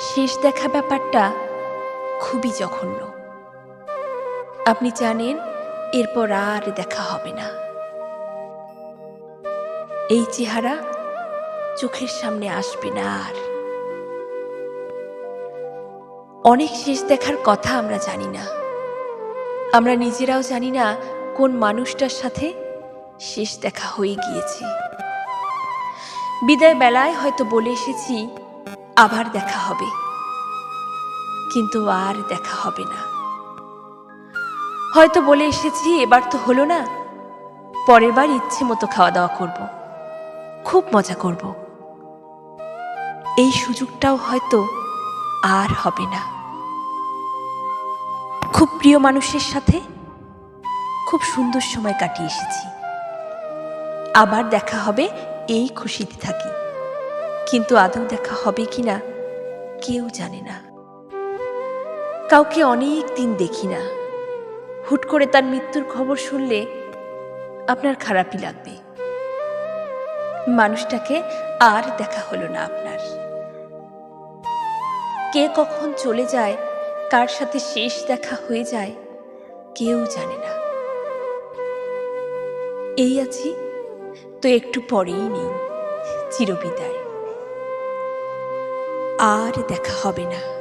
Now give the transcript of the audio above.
শেষ দেখা ব্যাপারটা খুবই জঘন্য। আপনি জানেন, এরপর আর দেখা হবে না। এই চেহারা চোখের সামনে আসবে না আর। অনেক শেষ দেখার কথা আমরা জানি না। আমরা নিজেরাও জানি না কোন মানুষটার সাথে শেষ দেখা হয়ে গিয়েছে। বিদায় বেলায় হয়তো বলে এসেছি আবার দেখা হবে। কিন্তু আর দেখা হবে না। হয়তো বলে এসেছি, এবার তো হলো না। পরের বার ইচ্ছে মতো খাওয়া দাওয়া করব। খুব মজা করব। এই সুযোগটাও হয়তো আর হবে না। খুব প্রিয় মানুষের সাথে খুব সুন্দর সময় কাটিয়ে এসেছি। আবার দেখা হবে, এই খুশিতে থাকি। কিন্তু আদৌ দেখা হবে কি না কেউ জানে না। কাউকে অনেক দিন দেখি না। হুট করে তার মৃত্যুর খবর শুনলে আপনার খারাপই লাগবে। মানুষটাকে আর দেখা হলো না আপনার। কে কখন চলে যায়, কার সাথে শেষ দেখা হয়ে যায়, কেউ জানে না। এই আছি, তো একটু পরেই নেই, চিরবিদায়। আর দেখা হবে না।